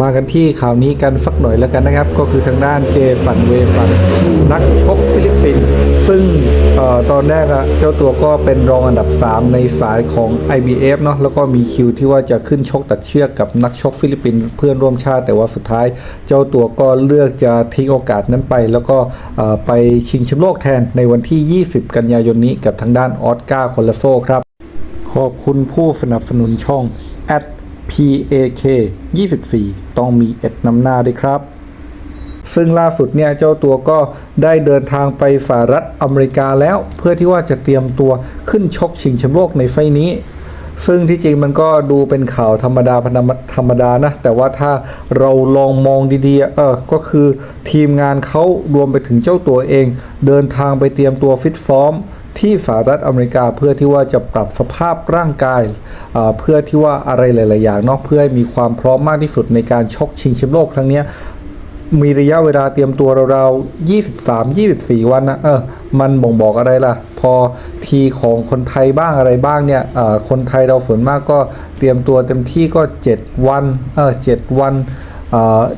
มากันที่ข่าวนี้กันสักหน่อยแล้วกันนะครับ ก็คือทางด้านเจฝันเวฝันนักชกฟิลิปปินส์ซึ่งออตอนแรกอะเจ้าตัวก็เป็นรองอันดับ 3 ในสายของ IBF เนาะแล้วก็มีคิวที่ว่าจะขึ้นชกตัดเชือกกับนักชกฟิลิปปินส์เพื่อนร่วมชาติ แต่ว่าสุดท้ายเจ้าตัวก็เลือกจะทิ้งโอกาสนั้นไป แล้วก็ไปชิงแชมป์โลกแทนในวันที่ 20 กันยายนนี้กับทางด้านออสการ์คอลลโซครับขอบคุณผู้สนับสนุนช่อง at pak 24 ต้องมีเอ็ดนำหน้าด้วยครับ ซึ่งล่าสุดเนี่ยเจ้าตัวก็ได้เดินทางไปสหรัฐอเมริกาแล้ว เพื่อที่ว่าจะเตรียมตัวขึ้นชกชิงแชมป์โลกในไฟล์นี้ ซึ่งที่จริงมันก็ดูเป็นข่าวธรรมดาธรรมดานะ แต่ว่าถ้าเราลองมองดีๆเออก็คือทีมงานเขารวมไปถึงเจ้าตัวเอง เดินทางไปเตรียมตัวฟิตซ้อม ที่สหรัฐอเมริกาเพื่อที่ว่าจะปรับสภาพร่างกาย เพื่อที่ว่าอะไรหลาย ๆ อย่างนาะเพื่อให้มีความพร้อมมากที่สุดในการชกชิงแชมป์โลกครั้งนี้มีระยะเวลาเตรียมตัวราวๆ23 24 วันนะเออมันบ่งบอกอะไรล่ะ พอทีของคนไทยบ้างอะไรบ้างเนี่ยเออคนไทยเราส่วนมากก็เตรียมตัวเต็มที่ก็ 7 วันเออ7วัน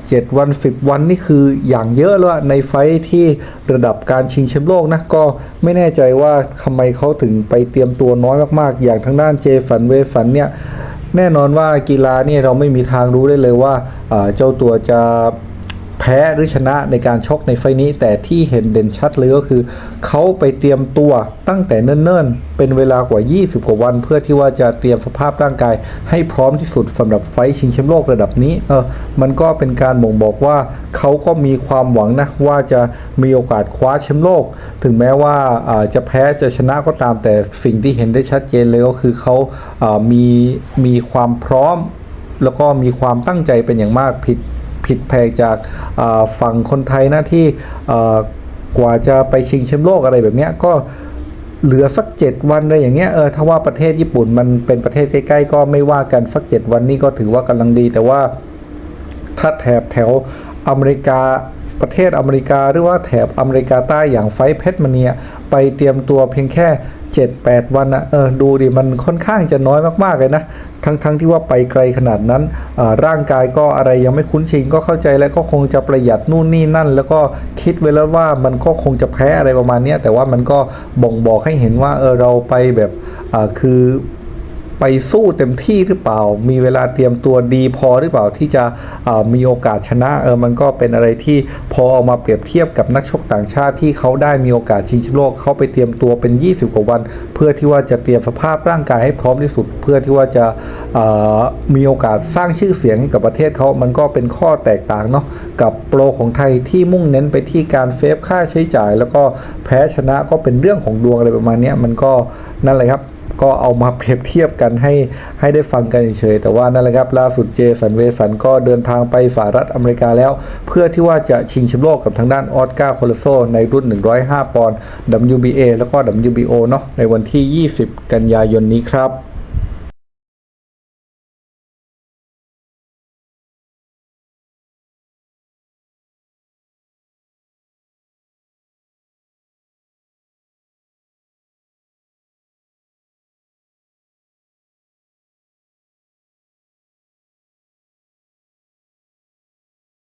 เจ็ดวันสิบวันนี่คืออย่างเยอะแล้วอะในไฟที่ระดับการชิงแชมป์โลกนะก็ไม่แน่ใจว่าทำไมเขาถึงไปเตรียมตัวน้อยมากๆ อย่างทางด้านเจฝันเวฝันเนี่ยแน่นอนว่ากีฬาเนี่ยเราไม่มีทางรู้ได้เลยว่าเจ้าตัวจะ แพ้หรือชนะในการชกในไฟนี้ แต่ที่เห็นเด่นชัดเลยก็คือ เขาไปเตรียมตัวตั้งแต่เนิ่นๆ เป็นเวลากว่า 20 กว่าวัน เพื่อที่ว่าจะเตรียมสภาพร่างกาย ให้พร้อมที่สุดสำหรับไฟชิงแชมป์โลกระดับนี้เออมันก็เป็นการบ่งบอกว่าเขาก็มีความหวังนะว่าจะมีโอกาสคว้าแชมป์โลก ถึงแม้ว่าจะแพ้จะชนะก็ตามแต่สิ่งที่เห็นได้ชัดเจนเลยก็คือเขามีมีความพร้อม แล้วก็มีความตั้งใจเป็นอย่างมากผิด ผิดแพกจากฝั่งคนไทยนะที่กว่าจะไปชิงแชมป์โลกอะไรแบบนี้ก็เหลือสัก 7 วันอะไรอย่างเงี้ยเออถ้าว่าประเทศญี่ปุ่นมันเป็นประเทศใกล้ๆ ก็ไม่ว่ากันสัก 7 วันนี่ก็ถือว่ากำลังดี แต่ว่าถ้าแถบแถวอเมริกา ประเทศอเมริกาหรือว่าแถบอเมริกาใต้อย่างไฟเพชรมเนียไปเตรียมตัวเพียงแค่ 7-8 วันนะเออดูดิมันค่อนข้างจะน้อยมาก ๆ เลยนะทั้งๆทที่ว่าไปไกลขนาดนั้นร่างกายก็อะไรยังไม่คุ้นชินก็เข้าใจแล้วก็คงจะประหยัดนู่นนี่นั่น แล้วก็คิดไว้แล้วว่ามันก็คงจะแพ้อะไรประมาณนี้แต่ว่ามันก็บ่งบอกให้เห็นว่าเออเราไปแบบคือ ไปสู้เต็มที่หรือเปล่า มีเวลาเตรียมตัวดีพอหรือเปล่าที่จะมีโอกาสชนะเออมันก็เป็นอะไรที่พอเอามาเปรียบเทียบกับนักชกต่างชาติที่เขาได้มีโอกาสชิงแชมป์โลกเขาไปเตรียมตัวเป็น 20 กว่าวัน เพื่อที่ว่าจะเตรียมสภาพร่างกายให้พร้อมที่สุด เพื่อที่ว่าจะมีโอกาสสร้างชื่อเสียงกับประเทศเขามันก็เป็นข้อแตกต่างเนาะกับโปรของไทยที่มุ่งเน้นไปที่การเฟฟค่าใช้จ่าย แล้วก็แพ้ชนะก็เป็นเรื่องของดวงอะไรประมาณนี้มันก็นั่นแหละครับ ก็เอามาเปรียบเทียบกันให้ให้ได้ฟังกันเฉยแต่ว่านั่นแหละครับล่าสุดเจสันเวสันก็เดินทางไปสหรัฐอเมริกาแล้ว เพื่อที่ว่าจะชิงแชมป์โลกกับทางด้านออสการ์โคลโซในรุ่น 105 ปอนด์ WBA แล้วก็ WBO เนาะในวันที่ 20 กันยายนนี้ครับ